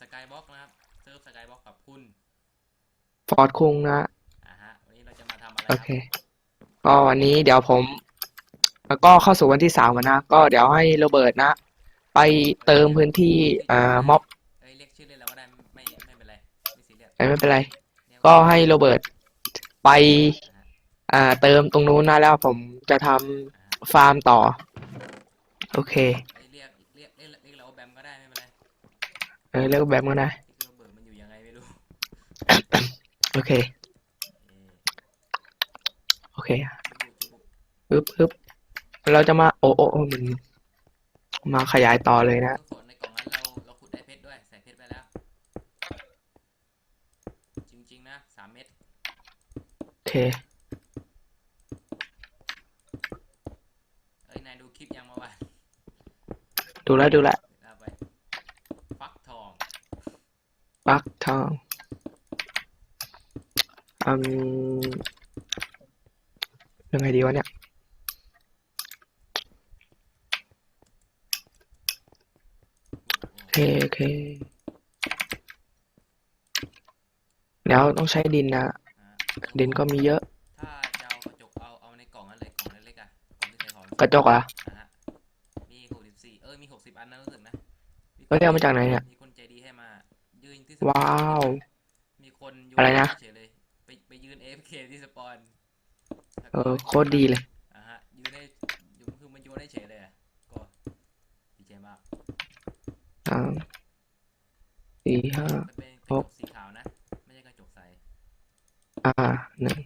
สกายบ็อกนะครับเซิร์ฟสกายบ็อกกับคุณฟอร์ดคุงนะอ่าฮะวันนี้เราจะมาทำอะไรคโอรับเคก็วันนี้เดี๋ยวผม แล้วก็เข้าสู่วันที่สามแล้วนะ ก็เดี๋ยวให้โรเบิร์ตนะ ไปเติมพื้นที่อ่าม็อบเอ้ยเรียกชื่อเล่นเราก็ได้ไม่ไม่เป็นไรไม่ซีเรียสไม่เป็นไร เรียก็ให้โรเบิร์ตไปอ่าฮะอ่าเติมตรงนู้นนะแล้วผมจะทำอ่าฮะฟาร์มต่อ โอเค เออเลือกแบบก็ได้ที่คือเบิร์ดมันอยู่ยังไงไม่รู้โอเคเอ้ยโอเคจุบุจุบุปึ๊บปึ๊บเราจะมาโอ้โอ้โอ้มันมาขยายต่อเลยนะทุกคนในกล่องนั้นเราเราขุดได้เพชรด้วยใส่เพชรไปแล้ว จริงๆนะสามเม็ดโอเคเอ้ยนายดูคลิปยังมาวะดูแลวดูแลว เอาไปฟักทอง ปักทองอืมยังไงดีวะเนี่ยโอเคโอเคแล้วต้องใช้ดินนะ อ่าดินก็มีเยอะ ถ้าจะเอากระจกเอาเอาในกล่องนั้นเลยกล่องเล็กๆอะกล่องที่ใส่ของกระจกเหรอะนะฮะมีหกสิบสี่เออมีหกสิบอันนะรู้สึกนะเอ้ยเอามาจากไหนเนี่ย ว้าว มีคนโยอะไรนะ เฉยเลยไปไปยืน AFK ที่สปอนแล้วเอก็อโคตรดีเลย อ่าฮะยืนได้อยู่คือมันโยนได้เฉยเลยอะก็ดีใจมากสามสี่ห้า มันเป็นกหระจกกสีขาวนะ ไม่ใช่กระจกใสอ่าหนึ่ง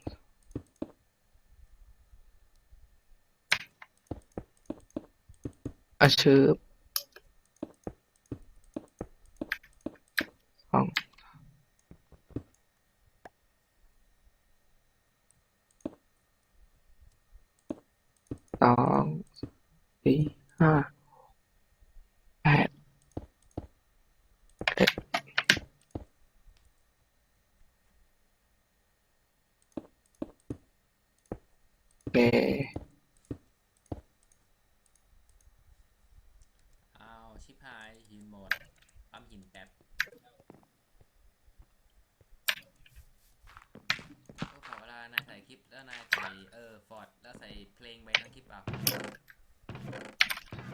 อาชืบสองส องสี่ห้าแปดเอ็ดอเคอ้าวชิบหายหินหมดปั๊มหินแป๊บก็ขอเวลานายถ่ายคลิป แล้วนายใส่เออฟอร์ดแล้วใส่เพลงไปทั้งคลิปเปล่า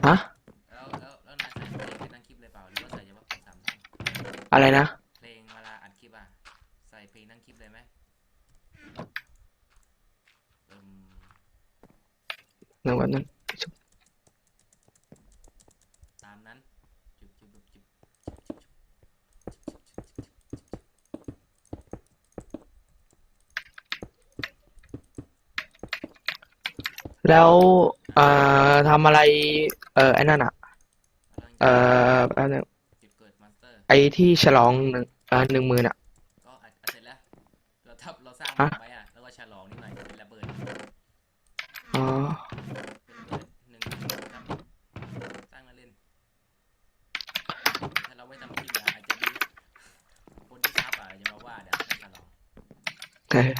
ฮะ แล้วแล้วแล้วนายใส่เพลงไปทั้งคลิปเลยเปล่าหรือว่าใส่เฉพาะสามท่อนอะไรนะ เพลงเวลาอัดคลิปอะ ใส่เพลงทั้งคลิปเลยไหมอืม หนึ่งวันนึง ตามนั้นจุบจุบจุบจุบ แล้วเอ่อทำอะไร เอ่อไอ้นั่นอะแล้วเอ่อแป๊บนึงจุดเกิดมอนสเตอร์ไอ้ที่ฉลองหนึ่งเอ่อหนึ่งหมื่นอะก็อัดอัดเสร็จแล้ว เราทับเราสร้างฮะไว้อะแล้วก็ฉลองนิดหน่อยเป็นระเบิดอ๋อเป็นระเบิดหนึ่งครับสร้างเล่นๆถ้าเราไม่ทำคลิปอะอาจจะมีคนที่ทับอะจะมาว่าเดี๋ยวไม่ฉลองเออ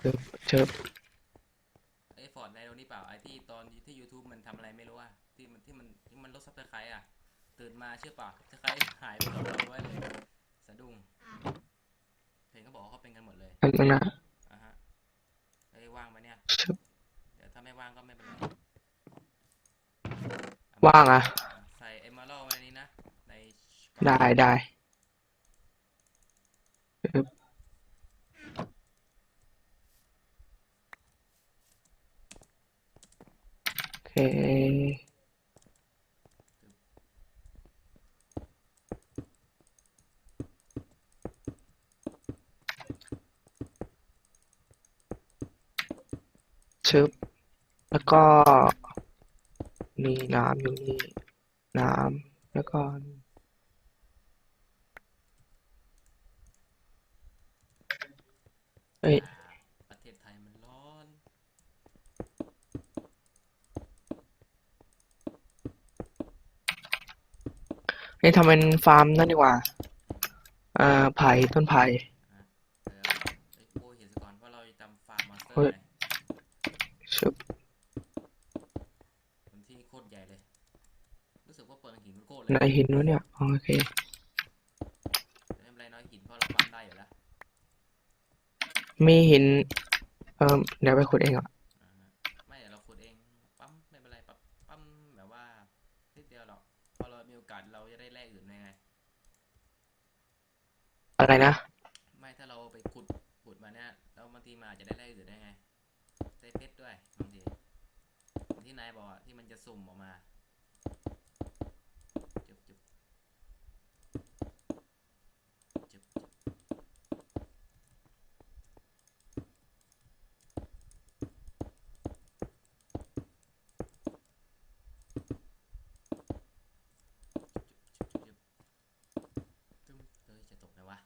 เชิบ เชิบไอ้ฟอร์ดในโรนี่เปล่าไอ้ที่ตอนที่ YouTube มันทำอะไรไม่รู้อะที่มันที่มันที่มันลดซับสไครต์อะ ตื่นมาเชื่อเปล่าซับสไครต์หายไปกับเราไว้เลยสะดุ้งเพลงก็บอกว่าเขาเป็นกันหมดเลยอันนึงนะอะฮะเอ้ยว่างปะเนี่ย เชิบเดี๋ยวถ้าไม่ว่างก็ไม่เป็นไรว่างอะ ใส่เอมเมอรัลไว้ในนี้นะใน ได้ได้เชิบโอเค ชึบ แล้วก็ มีน้ำอยู่นี่ น้ำ แล้วก็เอ้ย ประเทศไทยมันร้อน นี่ทำเป็นฟาร์มนั่นดีกว่าอ่าไผ่ต้นไผ่ เออไอ้โอ้ยเห็นซะก่อนว่าเราจะทำฟาร์มมอนสเตอเฮ้ร์ยไงชึบมันที่โคตรใหญ่เลย รู้สึกว่าเปิดหินโคตรเลยเลยในหินวะเนี่ยโอเคไม่เป็นไรน้อยหินเพราะเราปั๊มได้อยู่แล้วมีหินเออเดี๋ยวไปขุดเองอะอ่าฮะไม่เดี๋ยวเราขุดเองปั๊มไม่เป็นไรปั๊มปั๊มแบบว่านิดเดียวหรอกพอเรามีโอกาสเราจะได้แลกอื่นได้ไง อะไรนะ ไม่ถ้าเราไปขุดขุดมาเนี่ยแล้วบางทีมันอาจจะได้แลกอื่นได้ไงได้เพชรด้วยบางทีที่นายบอกอะที่มันจะสุ่มออกมาจุบจุบจุบจุบจุบจุบจุบตึ้มเอ้ยจะตกไหมวะ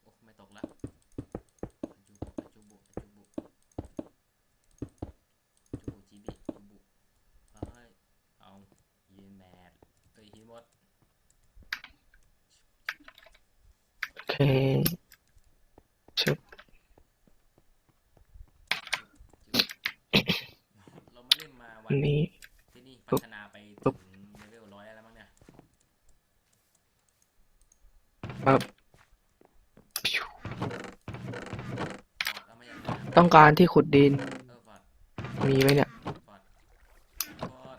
โอ้ไม่ตกละจูบุจูบุจูบุจูบุจีบิจูบุเฮ้ยเอายีนแมดเอ้ยฮีหมด โอเค ชึบเรามาเล่นมาวัอันนนี้ ที่นี่พัฒนาไปถึงเลเวลร้อยแล้วมั้งเนี่ยเอ่อฟอร์ดเอามาย่างไรอะต้องการที่ขุดดินเออฟอร์ดมีไหมเนี่ยฟอร์ดฟอร์ดฟอร์ด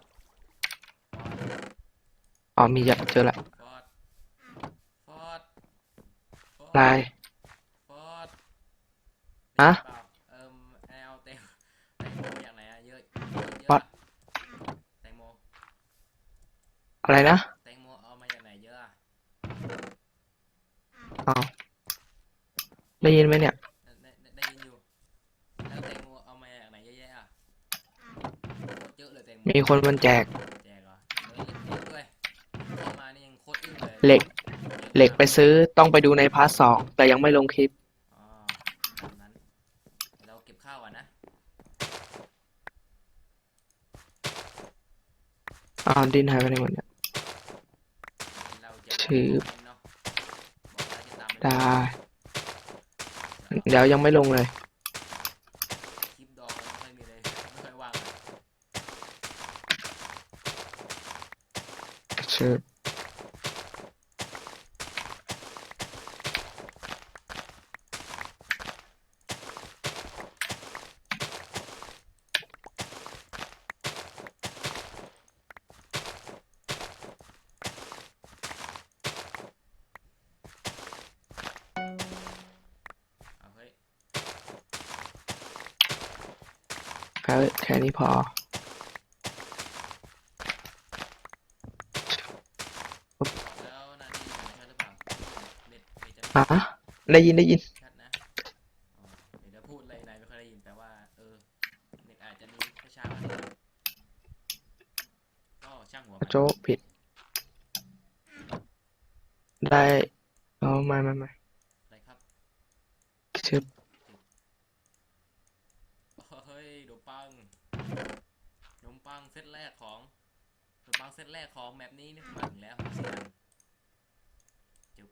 อ๋อมีจะเจอละฟอร์ดฟอร์ด ลายฟอร์ดฮะเปล่าเอิ่มแอลแตงแตงโมอย่างไรอะเยอะเยอะเยฟอร์อะดแตงโมอะไรนะแตงโมเอามาอย่างไหนเยอะอะอ๋อได้ยินไหมเนี่ยได้ได้ได้ยินอยู่แล้วแตงโมเอามาอย่างไหนเยอะแยะอะโคตรเยอะเลยแตงโมมีคนมันแจกแจกเหรอเออเล็กๆด้วยเข้ามานี่ยังโคตรอึ้งเลยเหล็กยอะ เหล็กมากไปซื้อต้องไปดูในพาร์ทสองแต่ยังไม่ลงคลิป อ๋อตามนั้นเดี๋ยวเราเก็บข้าวก่อนนะอ้าวดินหายไปไหนหมดเนี่ย เราจะชื่อเนาะบอกแล้วจะตามไปได้ เดี๋ยวเดี๋ยวยังไม่ลงเลย คลิปดองไม่ค่อยมีเลยไม่ค่อยว่างเลย ชึบเอาเฮ้ย เอ้ยแค่นี้พอ แล้วนาทีผมชัดหรือเปล่าเน็ตเน็ตจะอะ ได้ยินได้ยิน ชัดนะอ๋อเดี๋ยวจะพูดอะไรนายไม่ค่อยได้ยินแต่ว่า เออเน็ตอาจจะมีช้าๆบ้างนิดหน่อยก็ช่างหัวมัน โจ๊กผิด ได้อ๋อไม่ไม่ไม่ อะไรครับ ชึบ เฮ้ยขนมปังขนมปังเซตแรกของขนมปังเซตแรก ของแมปนี้นี่มาถึงแล้วจุ๊บ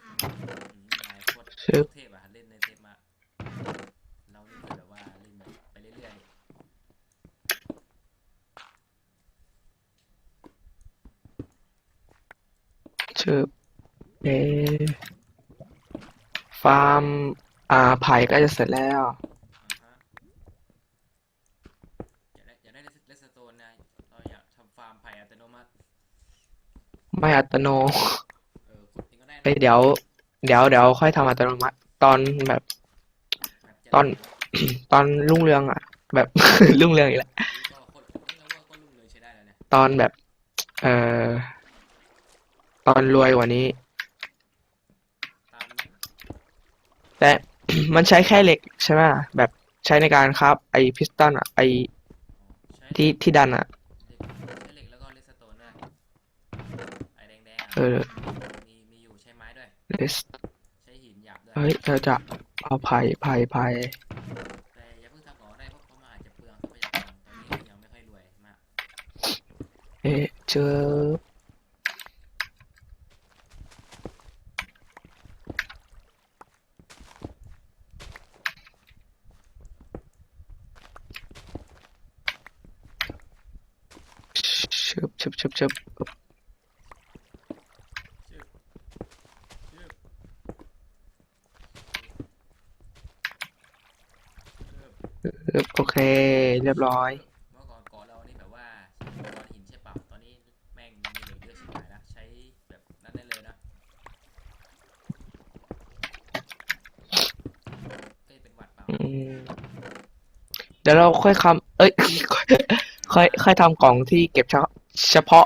อืมนายโคตรชึบเทพอะเล่นในเทพมาเรานี่คือแบบว่าเล่นแบบไปเรื่อยๆเชึบเอฟาร์ม อ่าไผ่ก็จะเสร็จแล้ว ๆอ่าฮะอยากได้อยากได้เลสโตนนะเราอยากทำฟาร์มไผ่อัตโนมัติ ไม่อัตโน เออขุดเองก็ได้นะเอ้ยเดี๋ยว เดี๋ยวเดี๋ยวค่อยทำอัตโนมัติ ตอนแบบ แบบจะตอน ตอนรุ่งเรืองอะ แบบ รุ่งเรืองอีกแล้ว ก็โคตรเอ้ยเราว่าก็ลุ่มเลยใช้ได้แล้วเนี่ยตอนแบบ เอ่อ ตอนรวยกว่านี้ ตามนั้นแต่ มันใช้แค่เหล็กใช่ไหมแบบใช้ในการครับ ไอพิสตันอะ ไอใช้ที่ที่ดันอะ เออมีมีอยู่ใช้ไม้ด้วย เลสใช้หินหยาบด้วยเฮ้ยเราจะเอาไผ่ไผ่ไผ่แต่อย่าเพิ่งทำหอได้เพราะเขามาอาจจะเปลืองทรัพยากรตอนนี้ยังไม่ค่อยรวยมากเอ๊ะเจอชึบชึบชึบชึบ เค เรียบร้อย เมื่อก่อนเกาะเรานี่แบบว่าก้อนหินใช่ปะตอนนี้แม่งมีเหลือเยอะชิบหายนะใช้แบบนั้นได้เลยนะเอ้ยเป็นหวัดเปล่าอืม เดี๋ยวเราค่อยคำเอ้ย ค่อยค่อยทำกล่องที่เก็บเฉพาะเฉพาะ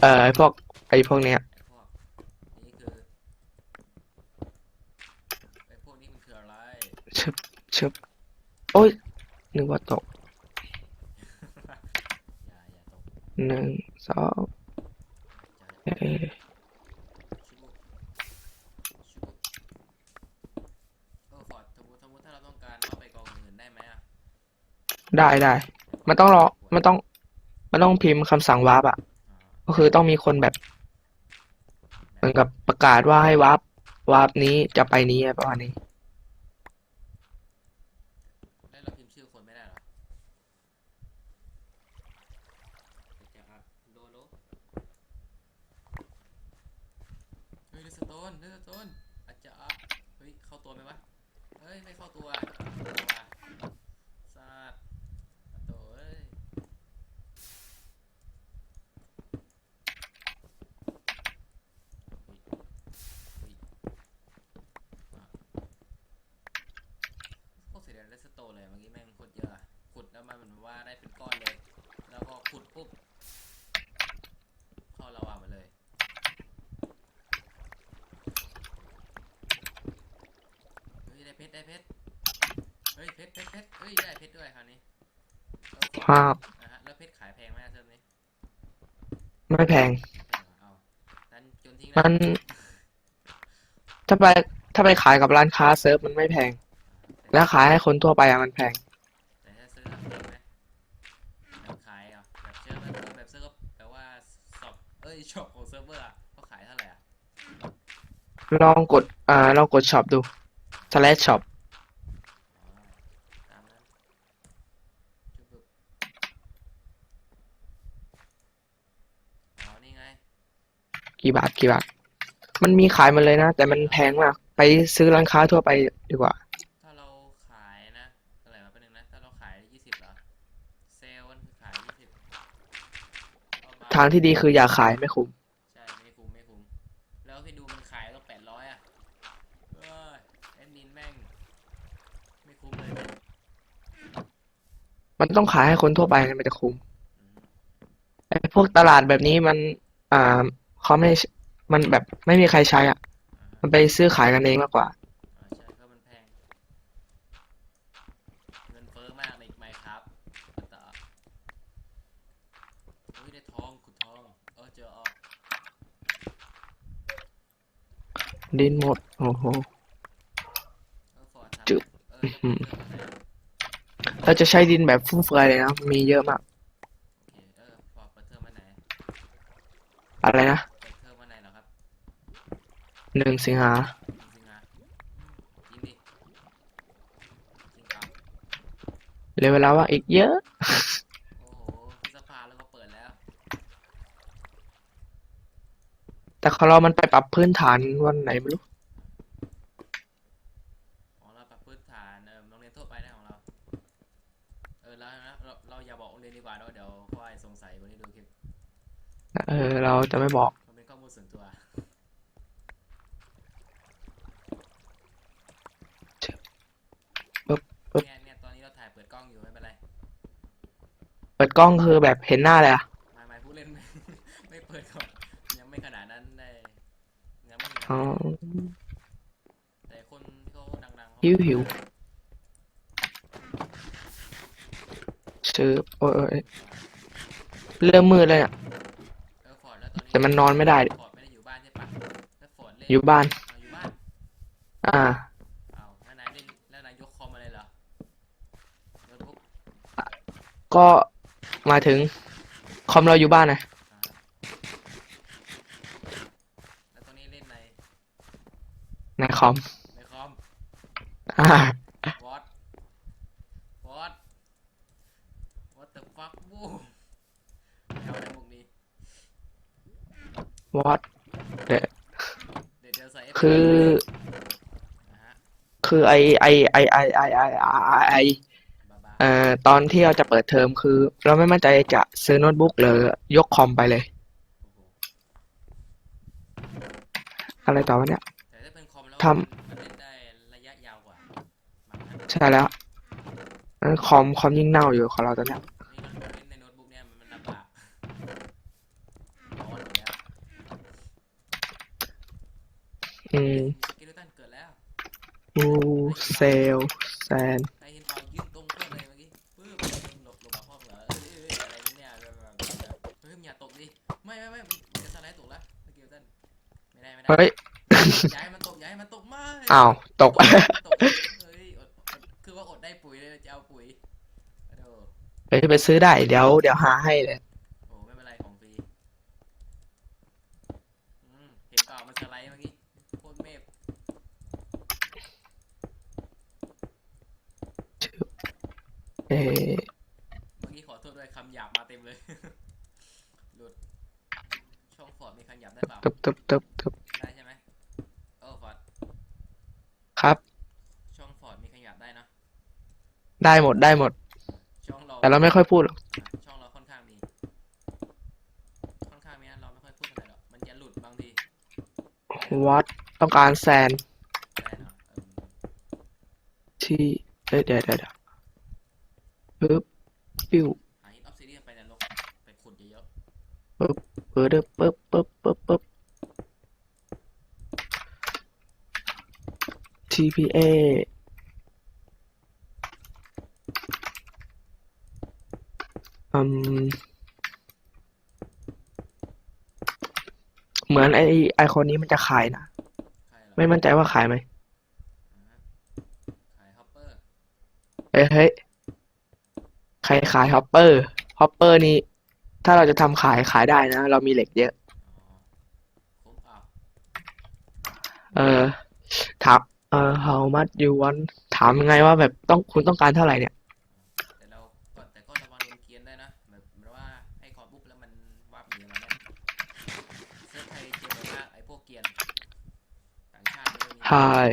เอ่อไอ้พวกไอ้พวกเนี้ย ไอ้พวกนี่คือไอ้พวกนี้มันคืออะไรชึบชึบโอ้ย นึกว่าตกอย่าอย่าตกหนึ่งสองอย่าเอ้ยชิบุชิบุเออฟอร์ดสมมติสมมติถ้าเราต้องการเอาไปกองอื่นได้ไหมอะได้ได้มันต้องรอมันต้อง มันต้องพิมพ์คำสั่งวาร์ปอะอ่าก็คือต้องมีคนแบบ เหมือนกับประกาศว่าให้วาร์ปวาร์ปนี้จะไปนี้อะไรประมาณนี้ แล้วเราพิมพ์ชื่อคนไม่ได้เหรอจะอะโดโลเฮ้ยเดสโตนเดสโตนอาจจะอะเฮ้ย เข้าตัวไหมวะ เฮ้ยไม่เข้าตัวตัวซาดอะโตเอ้ยโคตรเสียดายเลสโตเลยเมื่อกี้แม่งโคตรเยอะอะขุดแล้วมันเหมือนว่าได้เป็นก้อนเลย แล้วก็ขุดปุ๊บ เข้าระวาหมดเลย เฮ้ยได้เพชรได้เพชร เฮ้ยเพชรเพชรเพชรเฮ้ยได้เพชรด้วยคราวนี้เออภาพนะฮะแล้วเพชรขายแพงไหมอะเทอมนี้ไม่แพงไม่แพงเหรอเอานั้นจนทิ้งมันถ้าไปถ้าไปขายกับร้านค้าเซิร์ฟมันไม่แพงแต่แล้วขายให้คนทั่วไปอะมันแพง แต่ถ้าซื้อแบบนี้ไหมแบบขายอะแบบเชื่อไหมแบบซื้อก็แปลว่าสอบเอ้ยช็อปของเซิร์ฟเวอร์อะเขาขายเท่าไหร่อะลองกดอ่าลองกดช็อปดู slash shop อ๋อตามนั้นจุ๊บปึ๊บอ๋อนี่ไง กี่บาทกี่บาท มันมีขายหมาเลยนะ แต่มันแพงมาก ไปซื้อร้านค้าทั่วไปดีกว่า ถ้าเราขายนะอะไรมาเป็นหนึ่งนะ ถ้าเราขายยี่สิบเหรอ เซลล์มันคือขายยี่สิบเอามาทางที่ดีคืออย่าขายไม่คุ้ม ใช่ ไม่คุ้มไม่คุ้ม แล้วพี่ดูมันขายต้องแปดร้อยอะเอ้ยแอดมินแม่ง ไม่คุ้มเลยเนี่ยมันต้องขายให้คนทั่วไปนะมันจะคุ้มอืมไอ้พวกตลาดแบบนี้มัน อ่า เขาไม่มันแบบไม่มีใครใช้อะอ่าฮะมันไปซื้อขายกันเองมากกว่า อ่าใช่ก็มันแพง เงินเฟ้อมากในไมครับต่อเฮ้ยได้ทองขุดทอง เออเจอออกดินหมด โอ้โห เออฟอร์ดทำจึ๊บ เอออืมเรื่องอะไรอะเราจะใช้ดินแบบฟุ่มเฟือยเลยนะ มีเยอะมาก โอเคเออฟอร์ดเปิดเทอมวันไหน อะไรนะ เปิดเทอมวันไหนเหรอครับ ห นึ่งสิงหาจริงๆนะจริงดิจริงครับเหลือเวลาว่างอีกเยอะโอ้โหพฤษภาแล้วก็เปิดแล้วแต่ของเรามันไปปรับพื้นฐานวันไหนไม่รู้ของเราปรับพื้นฐานเออโรงเรียนทั่วไปนะของเรา เออแล้วนะเราเราอย่าบอกโรงเรียนดีกว่าเนอะเดี๋ยวค่อยสงสัยวันนี้ดูคลิป เออ เราจะไม่บอก มันเป็นข้อมูลส่วนตัว ปึ๊บปึ๊บ เนี่ยเนี่ยตอนนี้เราถ่ายเปิดกล้องอยู่ไม่เป็นไร เปิดกล้องคือแบบเห็นหน้าเลยอะไม่ไม่ผู้เล่นไม่ไม่เปิดก่อนยังไม่ขนาดนั้นได้ยังไม่ถึงขอ๋อนาดนั้นแต่คนที่เขาดังๆเขาหิวหิวชื่อโอ้ยโอ้ยเริ่มมืดเลยอะเออฟอร์ดแล้วตอนนี้แต่มันนอนไม่ได้ดิ ฟอร์ดไม่ได้อยู่บ้านใช่ปะแล้วฟอร์ดเล่นอยู่บ้าน เอาอยู่บ้านอ่า เอาแล้วนายเล่นแล้วนายยกคอมมาเลยเหรอโน้ตบุ๊กก็ มาถึง คอมเราอยู่บ้านนะแล้วตรงนี้เล่นในในคอมในคอมอ่าวอตวอตวอตเดอะฟักบูแถวในพวกนี้วอตเดะดคือคือไอไอไอไอไอไอไอ เอ่อตอนที่เราจะเปิดเทอมคือ เราไม่มั่นใจจะซื้อโน้ตบุ๊กหรือยกคอมไปเลยโอ้โหอะไรต่อวะเนี่ย แต่ถ้าเป็นคอมแล้วทำ มันเล่นได้ระยะยาวกว่าบางครั้งใช่แล้วนั้นคอมคอมยิ่งเน่าอยู่ของเราตอนเนี้ยนี่เราเล่นในโน้ตบุ๊กเนี่ยมันลำบากร้อนหมดแล้วอืมสกิลตันเกิดแล้วอูเซลแซนใครเห็นตอนยืน ไม่ไม่ไม่มันจะสไลด์ตกแล้วสกิลตันไม่ได้ไม่ได้เฮ้ยย้ายมันตกย้ายมันตกไม่อ้าวตก ตกเฮ้ยอดอดคือว่าอดได้ปุ๋ยเลยจะเอาปุ๋ยโอ้โหเฮ้ยไปซื้อได้เดี๋ยวเดี๋ยวหาให้เลย โอ้ไม่เป็นไรของฟรีอืมเห็นเปล่ามันสไลด์เมื่อกี้โคตรเมฟเอ๊ะ เมื่อกี้ขอโทษด้วยคำหยาบมาเต็มเลย หลุดช่องฟอร์ดมีคำห ยาบได้เปล่าตึบตึบตึบตึบได้ใช่ไหมเออฟอร์ดครับ ช่องฟอร์ดมีคำหยาบได้เนอะได้หมดได้หมด ช่องเราแต่เราไม่ค่อยพูดหรอกช่องเราค่อนข้างมีค่อนข้างมีนะเราไม่ค่อยพูดอะไรหรอกมันจะหลุดบางทีวัดต้องการแซนได้เนอะเออที่เอ้ยเดี๋ยวเดี๋ยวเดี๋ยวปึ๊บปิ้ว เปิดปึ๊บปึ๊บปึ๊บปึ๊บปึ๊บ TPA อืมเหมือนไอไอคนนี้มันจะขายนะๆใครเหรอไม่มั่นใจว่าขายไหมอ่าฮะขายฮอปเปอร์ เอ้ยเฮ้ยใครขายฮอปเปอร์ฮอปเปอร์นี่ ถ้าเราจะทำขายขายได้นะ เรามีเหล็กเยอะอ๋อคุ้มอะเออ ถาม เออ how much you want ถามยังไงว่าแบบต้องคุณต้องการเท่าไหร่เนี่ย แต่เราก็แต่ก็ระวังโดนเกรียนได้นะแบบเหมือนว่าให้คอปุ๊บแล้วมันวาบหนีมาได้เซิร์ฟไทยเจอแบบว่าไอ้พวกเกรียนต่างชาติไม่มี Hi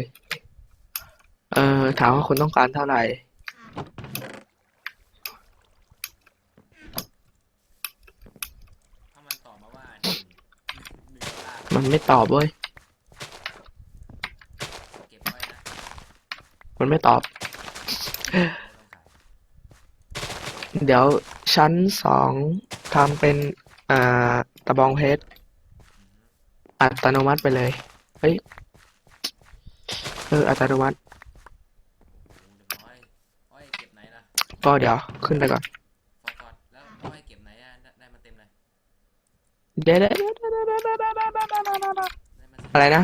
เออ ถามว่าคุณต้องการเท่าไหร่ ถ้ามันตอบมาว่าหนึ่งหนึ่งดอลลาร์ มันไม่ตอบเว้ย เก็บไว้นะมันไม่ตอบ เดี๋ยวชั้นสองทำเป็น อ่า ตะบองเพชร อัตโนมัติไปเลย เฮ้ย เออ อัตโนมัติโอ้เรียบร้อยอ้อยเก็บไหนล่ะก็เดี๋ยวขึ้นไปก่อน เดอะไรนะ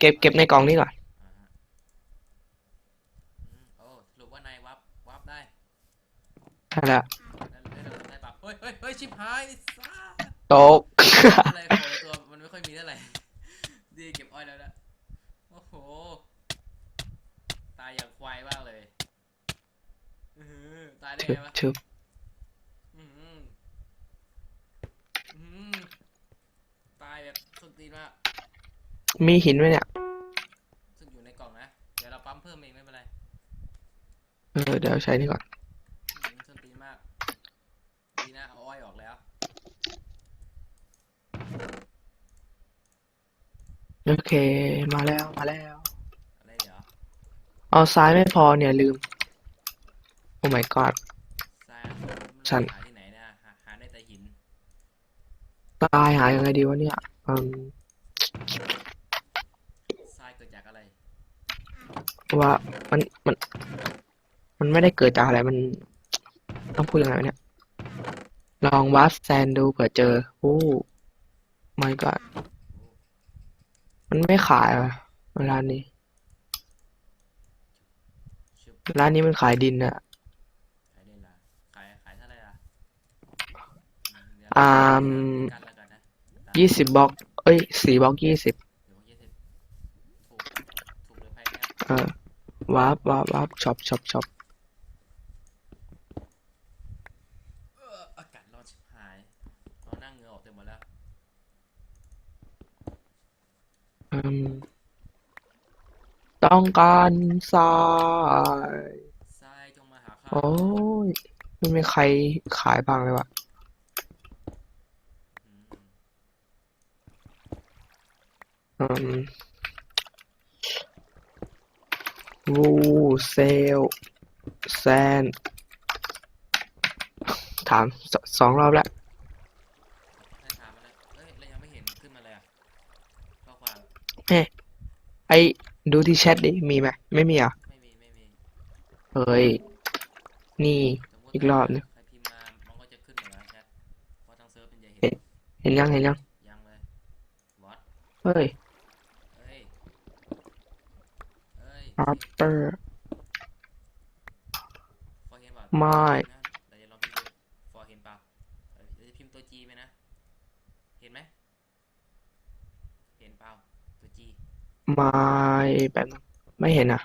เก็บเก็บในกล่องนี้ก่อนโอ้สรุปว่านายวับวับได้ใช่ละยชิบหายตกมันไม่ค่อยมีเท่าไหร่ดีเก็บอ้อยแล้วนะโอ้โห ตายอย่างควายมากเลยตายได้ไงวะ ตีนมากมีหินไหมเนี่ย ซึ่งอยู่ในกล่องนะ เดี๋ยวเราปั๊มเพิ่มเองไม่เป็นไรเออ เดี๋ยวใช้นี่ก่อนอื้อหือสุดตีนมาก ดีนะเอาอ้อยออกแล้ว โอเค มาแล้ว มาแล้ว อะไรเดี๋ยวเอาซ้ายไม่พอเนี่ยลืม โอ้ my god ทรายมันฉันหาที่ไหนเนะหาหาได้แต่หิน ตายหายังไงดีวะเนี่ย อืมทรายเกิดจากอะไรว่ามันมัน มันไม่ได้เกิดจากอะไรมันต้องพูดยังไงวะเนี่ย ลองวัดแซนดูเผื่อเจอโอ้ my god มันไม่ขายอะร้านนี้ ชึบร้านนี้มันขายดินอะขายได้ละขายขายเท่าไหร่ล่ะอืมเดี๋ยวอ่ามกันแล้วกันนะ ยี่สิบบล็อก เอ้ยสี่บล็อกยี่สิบเดี๋ยวยี่สิบถูกถูกหรือแพงเนี่ยเออวาร์ปวาร์ปวาร์ปช็อปช็อปช็อปเอออากาศร้อนชิบหายเรานั่งเหงื่อออกเต็มหมดแล้วมต้องการทราย ทรายจงมาหาข้าโอ้ยไม่มีใครขายบ้างเลยวะ อืม อืมวูเซลแซนถามสสองรอบแล้วให้ถามมาแล้วเอ้ยเรายังไม่เห็นขึ้นมาเลยอะข้อความไอ้ดูที่แชทดิ มีไหมไม่มีอะไม่มีไม่มีเฮ้ย นี่ สมมติอีกรอบนึง ใครพิมพ์มามันก็จะขึ้นหมดแล้วแชทเพราะทั้งเซิร์ฟเป็นจะเห็นเอ๊ะเห็นยังเห็นยังยังเลย วอตเฮ้ย เอ้ยเอ้ยอัปเปอร์ฟอร์เห็นเปล่าไม่ เดี๋ยวจะลองพิมพ์ดูฟอร์เห็นเปล่าเดี๋ยวจะพิมพ์ตัว G ไปนะ เห็นไหม เห็นเปล่าตัว G ไม่แบบนั้นไม่เห็นอะ